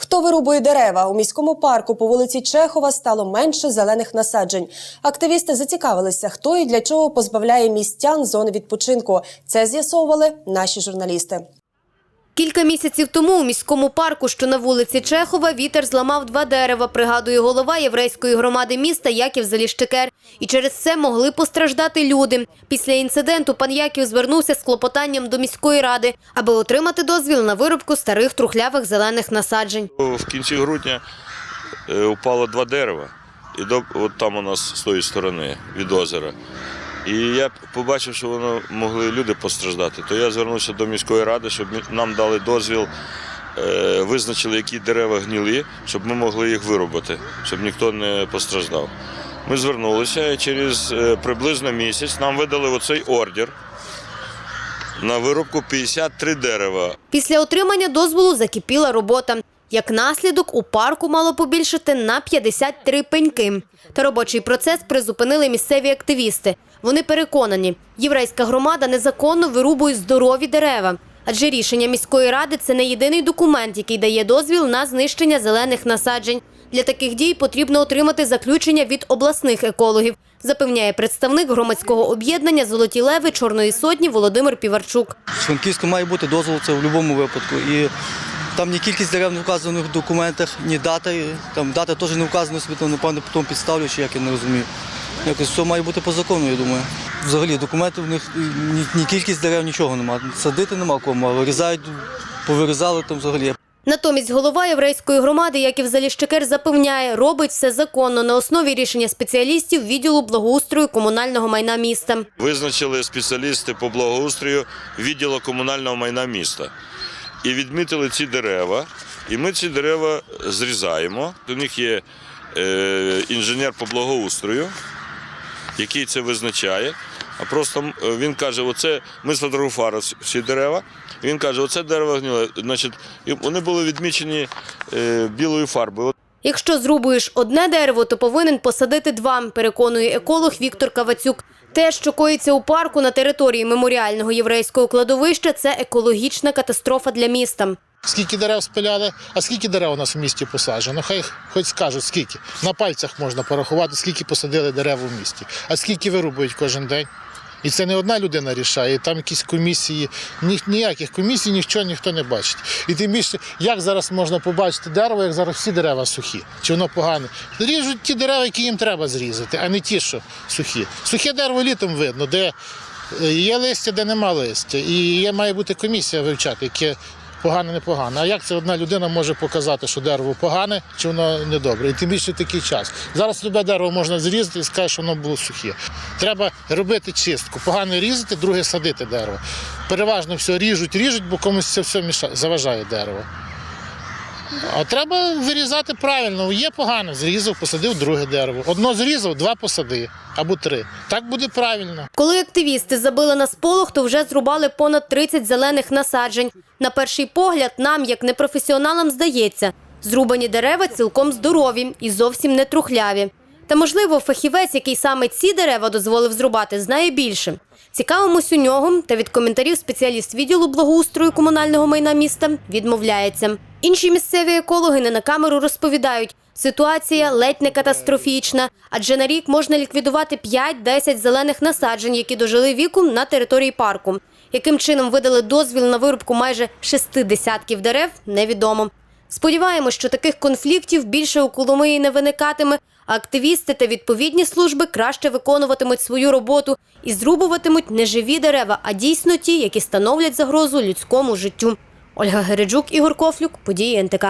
Хто вирубує дерева у міському парку по вулиці Чехова стало менше зелених насаджень. Активісти зацікавилися, хто і для чого позбавляє містян зони відпочинку. Це з'ясовували наші журналісти. Кілька місяців тому у міському парку, що на вулиці Чехова, вітер зламав два дерева, пригадує голова єврейської громади міста Яків Заліщикер. І через це могли постраждати люди. Після інциденту пан Яків звернувся з клопотанням до міської ради, аби отримати дозвіл на вирубку старих трухлявих зелених насаджень. В кінці грудня е, упало два дерева, і от там у нас з тої сторони від озера. І я побачив, що воно могли люди постраждати. То я звернувся до міської ради, щоб нам дали дозвіл, е, визначили, які дерева гнили, щоб ми могли їх вирубати, щоб ніхто не постраждав. Ми звернулися і через е, приблизно місяць нам видали оцей ордер на вирубку 53 дерева. Після отримання дозволу закипіла робота. Як наслідок, у парку мало побільшити на 53 пеньки. Та робочий процес призупинили місцеві активісти. Вони переконані, єврейська громада незаконно вирубує здорові дерева. Адже рішення міської ради це не єдиний документ, який дає дозвіл на знищення зелених насаджень. Для таких дій потрібно отримати заключення від обласних екологів, запевняє представник громадського об'єднання Золоті леви Чорної сотні Володимир Піварчук. Франківську має бути дозвол це в будь-якому випадку. І там ні кількість дерев не вказано в документах, ні дата. Там дата теж не вказана напевно, потім підставлю, чи як я не розумію. Якось все має бути по закону, я думаю. Взагалі документів в них ні, ні кількість дерев, нічого немає. Садити нема кому, а вирізають, повирізали там взагалі. Натомість голова єврейської громади Яків Заліщикер запевняє, робить все законно на основі рішення спеціалістів відділу благоустрою комунального майна міста. Визначили спеціалісти по благоустрою відділу комунального майна міста. І відмітили ці дерева. І ми ці дерева зрізаємо. У них є е, інженер по благоустрою, який це визначає. А просто він каже: оце ми сфотографували всі дерева. Він каже, оце дерево гниле. Значить, і вони були відмічені е, білою фарбою. Якщо зрубуєш одне дерево, то повинен посадити два, переконує еколог Віктор Кавацюк. Те, що коїться у парку на території меморіального єврейського кладовища, це екологічна катастрофа для міста. Скільки дерев спиляли, а скільки дерев у нас в місті посаджено? Хай хоч скажуть, скільки. На пальцях можна порахувати, скільки посадили дерев у місті, а скільки вирубують кожен день. І це не одна людина рішає, там якісь комісії, ні, ніяких комісій, нічого ніхто не бачить. І тим більше, як зараз можна побачити дерево, як зараз всі дерева сухі, чи воно погане. Ріжуть ті дерева, які їм треба зрізати, а не ті, що сухі. Сухе дерево літом видно, де е, є листя, де нема листя. І є, має бути комісія вивчати, яке погане, непогане. А як це одна людина може показати, що дерево погане чи воно недобре? І тим більше такий час. Зараз любе дерево можна зрізати і сказати, що воно було сухе. Треба робити чистку. Погано різати, друге садити дерево. Переважно все ріжуть, ріжуть, бо комусь це все заважає дерево. А треба вирізати правильно. Є погано, зрізав, посадив друге дерево. Одно зрізав, два посади або три. Так буде правильно. Коли активісти забили на сполох, то вже зрубали понад 30 зелених насаджень. На перший погляд, нам, як непрофесіоналам, здається, зрубані дерева цілком здорові і зовсім не трухляві. Та, можливо, фахівець, який саме ці дерева дозволив зрубати, знає більше. Цікавимось у нього, та від коментарів спеціаліст відділу благоустрою комунального майна міста відмовляється. Інші місцеві екологи не на камеру розповідають, ситуація ледь не катастрофічна, адже на рік можна ліквідувати 5-10 зелених насаджень, які дожили віку на території парку. Яким чином видали дозвіл на вирубку майже шести десятків дерев, невідомо. Сподіваємось, що таких конфліктів більше у Коломиї не виникатиме, а активісти та відповідні служби краще виконуватимуть свою роботу і зрубуватимуть не живі дерева, а дійсно ті, які становлять загрозу людському життю. Ольга Гереджук, Ігор Кофлюк, події НТК.